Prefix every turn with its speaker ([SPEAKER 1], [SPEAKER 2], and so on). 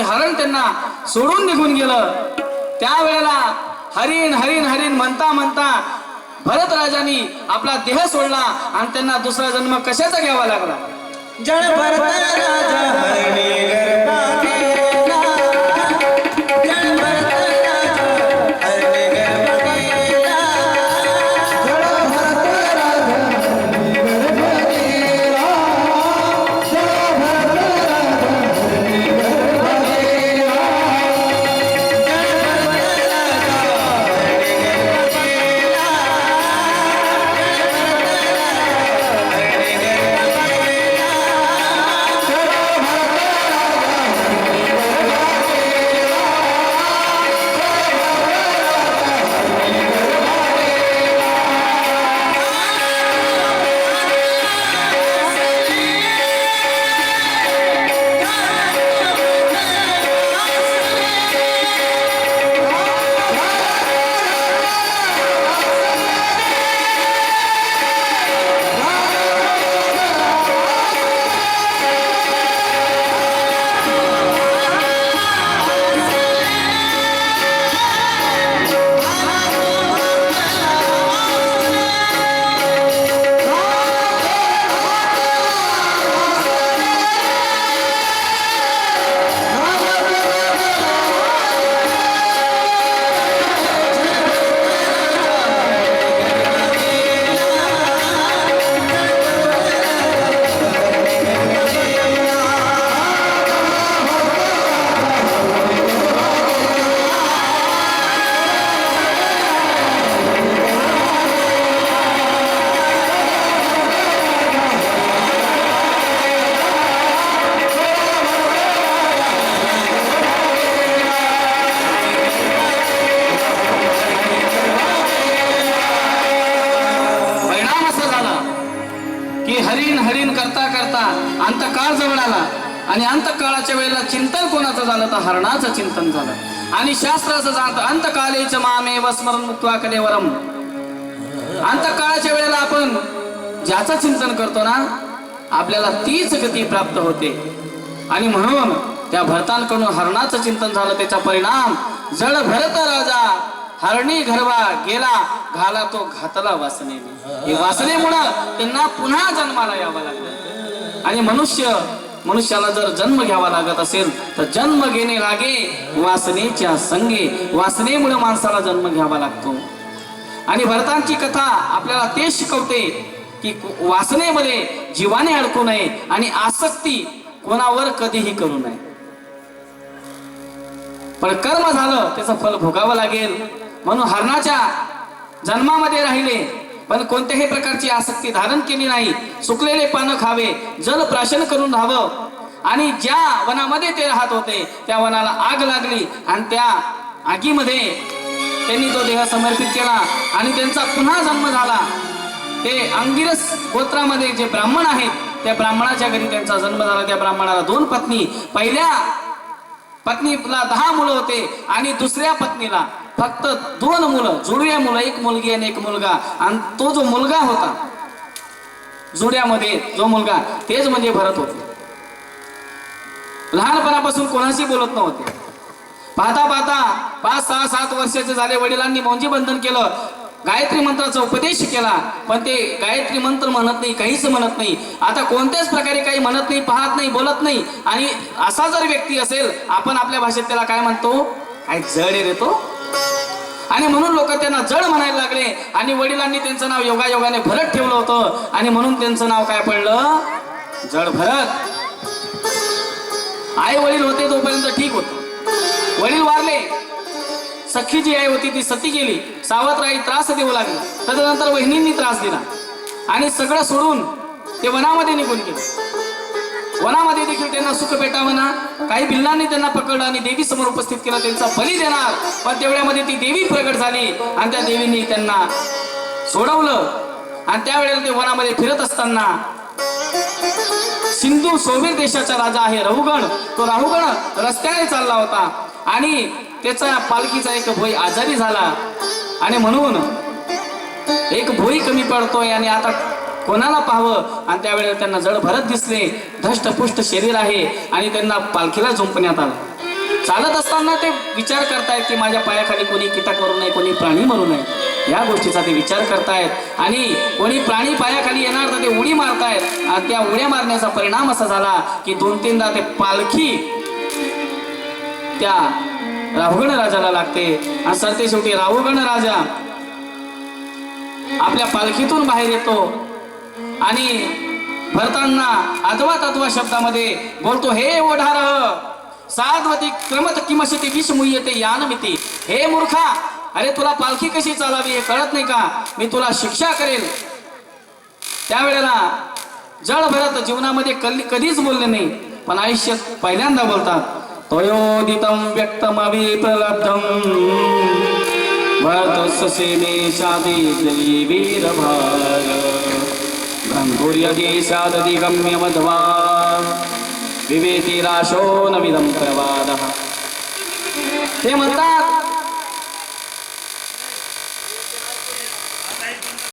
[SPEAKER 1] हरण त्यांना सोडून निघून गेलं. त्यावेळेला हरिण हरिण हरिण म्हणता म्हणता भरत राजांनी आपला देह सोडला आणि त्यांना दुसरा जन्म कशाचा घ्यावा लागला?
[SPEAKER 2] हरिण हरिण
[SPEAKER 1] करता करता अंतकाळ जवळ आला. आणि अंतकाळाच्या वेळेला चिंतन कोणाचं झालं तर हरणाचं चिंतन झालं. आणि शास्त्राचं असं अंतकालेच मामे वस्मरण मुक्त्वा कलेवरम. अंतकाळाच्या वेळेला आपण ज्याचं चिंतन करतो ना आपल्याला तीच गती प्राप्त होते. आणि म्हणून त्या भरतांकडून हरणाचं चिंतन झालं त्याचा परिणाम जड भरत राजा हरणी घरवा गेला घाला तो घातला वासनेने. हे वासनेमुळं त्यांना पुन्हा जन्माला यावं लागलं. आणि मनुष्य मनुष्याला जर जन्म घ्यावा लागत असेल तर जन्म घेणे लागे वासनेच्या संगे. वासनेमुळे माणसाला जन्म घ्यावा लागतो. आणि भरतांची कथा आपल्याला ते शिकवते की वासनेमध्ये जीवाने अडकू नये आणि आसक्ती कोणावर कधीही करू नये. पण कर्म झालं त्याचं फल भोगावं लागेल. म्हणून हरणाच्या जन्मामध्ये राहिले. पण कोणत्याही प्रकारची आसक्ती धारण केली नाही. सुकलेले पानं खावे जल प्राशन करून राहावं. आणि ज्या वनामध्ये ते राहत होते त्या वनाला आग लागली आणि त्या आगीमध्ये त्यांनी तो देह समर्पित केला आणि त्यांचा पुन्हा जन्म झाला. ते अंगिरस गोत्रामध्ये जे ब्राह्मण आहेत त्या ब्राह्मणाच्या घरी त्यांचा जन्म झाला. त्या ब्राह्मणाला दोन पत्नी पहिल्या पत्नीला दहा मुलं होते आणि दुसऱ्या पत्नीला फक्त दोन मुलं जुळ्या मुलं एक मुलगी आणि एक मुलगा. आणि तो जो मुलगा होता जुड्यामध्ये जो मुलगा तेच म्हणजे भरत होते. लहानपणापासून कोणाशी बोलत नव्हते. पाहता पाहता पाच सहा सात वर्षाचे झाले वडिलांनी मौजी बंधन केलं. गायत्री मंत्राचा उपदेश केला पण ते गायत्री मंत्र म्हणत नाही काहीच म्हणत नाही. आता कोणत्याच प्रकारे काही म्हणत नाही पाहत नाही बोलत नाही. आणि असा जर व्यक्ती असेल आपण आपल्या भाषेत त्याला काय म्हणतो? काय जड आहे रे तो? आणि म्हणून लोक त्यांना जड म्हणायला लागले. आणि वडिलांनी त्यांचं नाव योगायोगाने भरत ठेवलं होतं. आणि म्हणून त्यांचं नाव काय पडलं? जड भरत. आई वडील होते तोपर्यंत ठीक होत. वडील वारले. सखी जी आई होती ती सती गेली. सावत्र आई त्रास देऊ लागली. तदनंतर वहिनींनी त्रास दिला. आणि सगळं सोडून ते वनामध्ये निघून गेले. वनामध्ये देखील त्यांना सुख भेटावं ना? काही बिल्लांनी त्यांना पकडलं आणि देवी समोर उपस्थित केलं त्यांचा बली देणार. पण तेवढ्यामध्ये ती देवी प्रगट झाली आणि त्या देवीने त्यांना सोडवलं. आणि त्यावेळेला ते वनामध्ये फिरत असताना सिंधू सोवीर देशाचा राजा आहे राहुगण. तो राहुगण रस्त्याने चालला होता आणि त्याचा पालखीचा एक भोई आजारी झाला. आणि म्हणून एक भोई कमी पडतोय आणि आता कोणाला पाहावं? आणि त्यावेळेला त्यांना जड भरत दिसले धष्टपुष्ट शरीर आहे आणि त्यांना पालखीला झोंपण्यात आलं. चालत असताना ते विचार करतायत की माझ्या पायाखाली कोणी कीटक मरू नये कोणी प्राणी मरू नये. या गोष्टीचा ते विचार करतायत. आणि कोणी प्राणी पायाखाली येणार तर ते उडी मारतायत. आणि त्या उड्या मारण्याचा परिणाम असा झाला की दोन तीनदा ते पालखी त्या राहुगण राजाला लागते. आणि सरते शेवटी राहुगण राजा आपल्या पालखीतून बाहेर येतो. आणि भरतांना अथवा तत्वा शब्दामध्ये बोलतो हे ओढार साधवती क्रमत किमशती विष मुयते यानमिती. हे मूर्खा अरे तुला पालखी कशी चालावी हे कळत नाही का? मी तुला शिक्षा करेल. त्यावेळेला जळ भरत जीवनामध्ये कल्ली कधीच बोलले नाही पण आयुष्यात पहिल्यांदा बोलतात तयोदितम व्यक्तम अभिप्रलब्धम भरतस्य मे शादी वीरभाग ब्रह्मोर्यदेशादधिगम्य मध्वा विवेति राशो नमिदं प्रवादः। ते म्हणतात